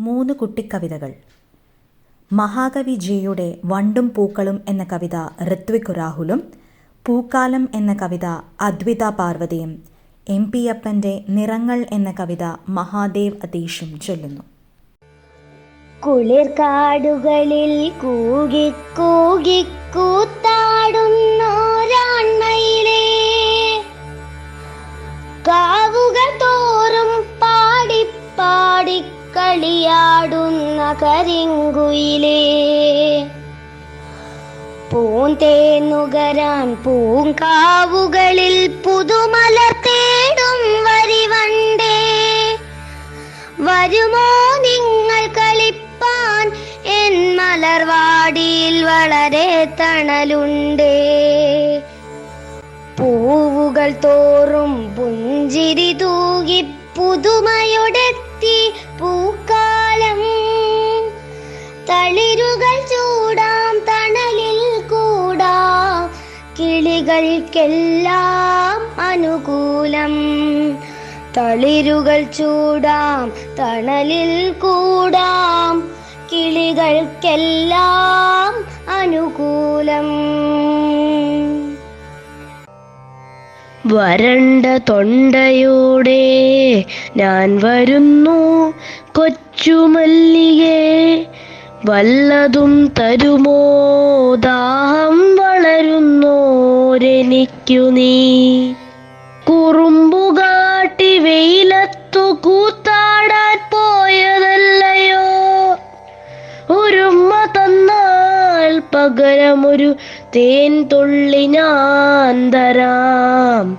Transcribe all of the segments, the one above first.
മൂന്ന് കുട്ടിക്കവിതകൾ. മഹാകവി ജിയുടെ വണ്ടും പൂക്കളും എന്ന കവിത ഋത്വിക് രാഹുലും പൂക്കാലം എന്ന കവിത അദ്വിത പാർവതിയും എം പി അപ്പന്റെ നിറങ്ങൾ എന്ന കവിത മഹാദേവ് അതീഷും ചൊല്ലുന്നു. കുളിർക്കാടുകളിൽ കൂകി കൂകി കൂത്താടുന്നോരാൺമയിലേ കളിയാടുന്ന കരിങ്കുയിലേ. പൂന്തേനുകരാൻ പൂങ്കാവുകളിൽ പുതുമല തേടും വരിവണ്ടേ. വരുമോ നിങ്ങൾ കളിപ്പാൻ എൻ മലർവാടിയിൽ വളരെ തണലുണ്ടേ. പൂവുകൾ തോറും പുഞ്ചിരി തൂകി പുതുമയൊടെത്തി പൂക്കാലം തളിരുകൾ ചൂടാം തണലിൽ കൂടാം. കിളികൾക്കെല്ലാം അനുകൂലം. തളിരുകൾ ചൂടാം തണലിൽ കൂടാം. കിളികൾക്കെല്ലാം അനുകൂലം. വരണ്ട തൊണ്ടയോടെ ഞാൻ വരുന്നു കൊച്ചുമല്ലികേ വല്ലതും തരുമോ? ദാഹം വളരുന്നോരെനിക്കു നീ. കുറുമ്പുകാട്ടി വെയിലത്തു കൂത്താടാൻ പോയതല്ലയോ? ഒരുമ്മ തന്നാൽ പകരമൊരു തേൻ തുള്ളി ഞാൻ തരാം.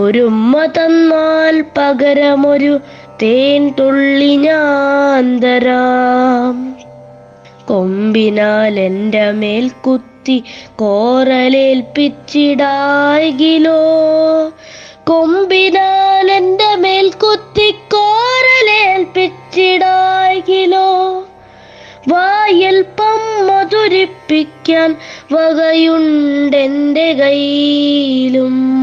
ഒരുമ്മ തന്നാൽ പകരമൊരു തേൻ തുള്ളി ഞാൻ തരാം. കൊമ്പിനാൽ എന്റെ മേൽ കുത്തി കോറലേൽപ്പിച്ചിടായിലോ കൊമ്പിനാൽ എന്റെ മേൽ കുത്തി കോറലേൽപ്പിച്ചിടായിലോ വായൽപ്പം മധുരിപ്പിക്കാൻ വകയുണ്ടെന്റെ കയ്യിലും.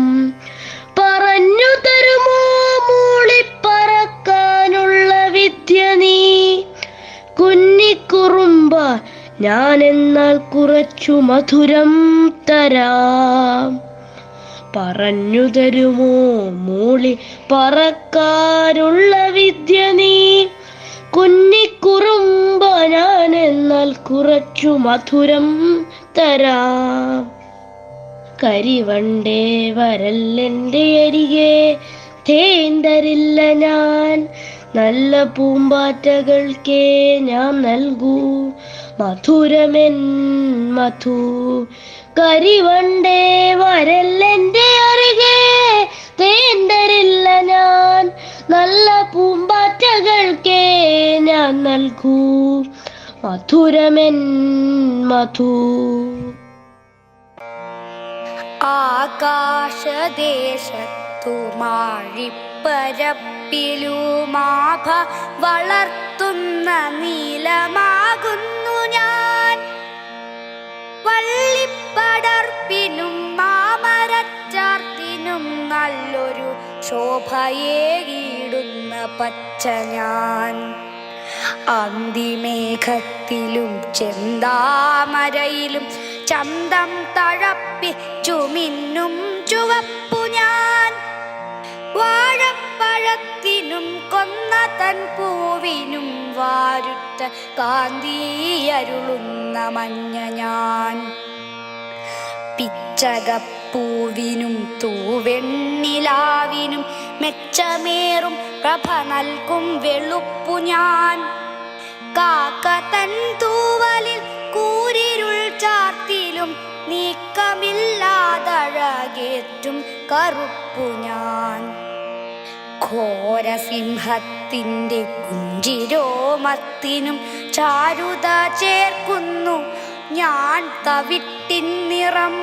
ഞാൻ എന്നാൽ കുറച്ചു മധുരം തരാം. പറഞ്ഞു തരുമോ മൂളി പറക്കാരുള്ള വിദ്യ നീ? കുഞ്ഞിക്കുറുമ്പ ഞാൻ എന്നാൽ കുറച്ചു മധുരം തരാം. കരിവണ്ടേ വരല്ലെന്റെ അരികെ തേൻ തരില്ല ഞാൻ. നല്ല പൂമ്പാറ്റകൾക്കേ ഞാൻ നൽകൂ. മധുരമെൻ മധു. കരിവണ്ടേ വരല്ലെന്റെ അരികെ തേന്തരില്ല ഞാൻ. നല്ല പൂമ്പാറ്റകൾക്കേ ഞാൻ നൽകൂ. മധുരമെൻ മധു. ആകാശദേശത്തു മാഴിപ്പരപ്പിലുമാഭ വളർത്തുന്ന നീലമാകുന്നു ഞാൻ. വള്ളിപ്പടർപ്പിനും മാമരച്ചാർത്തിനും നല്ലൊരു ശോഭയേകിടുന്ന പച്ച ഞാൻ. അന്തിമേഘത്തിലും ചെന്താമരയിലും ചന്തം തഴപ്പിച്ചു മിന്നും ചുവപ്പു ഞാൻ. വാഴപ്പഴത്തിനും കൊന്ന തൻ പൂവിനും വാരുറ്റ കാന്തിയരുളുന്ന മഞ്ഞ ഞാൻ. പിച്ചകപ്പൂവിനും തൂവെണ്ണിലാവിനും മെച്ചമേറും പ്രഭ നൽകും വെളുപ്പു ഞാൻ. കാക്ക തൻ തൂവലിൽ കൂരിരുൾ ചാർത്തിലും നീക്കമില്ലാതഴകേറ്റും കറുപ്പു ഞാൻ. ഘോരസിംഹത്തിന്റെ കുഞ്ചിരോമത്തിനും ചാരുത ചേർക്കുന്നു. ഞാൻ തവിട്ടിൻ നിറം.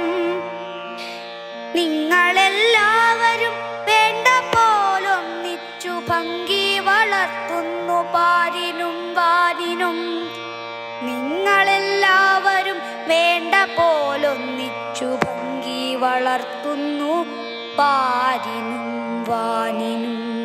നിങ്ങളെല്ലാവരും വേണ്ട പോലൊന്നിച്ചു ഭംഗി വളർത്തുന്നു പാരിനും വാരിനും നിങ്ങളെല്ലാവരും വേണ്ട പോലൊന്നിച്ചു ഭംഗി വളർത്തുന്നു പാരിനും വാനിനും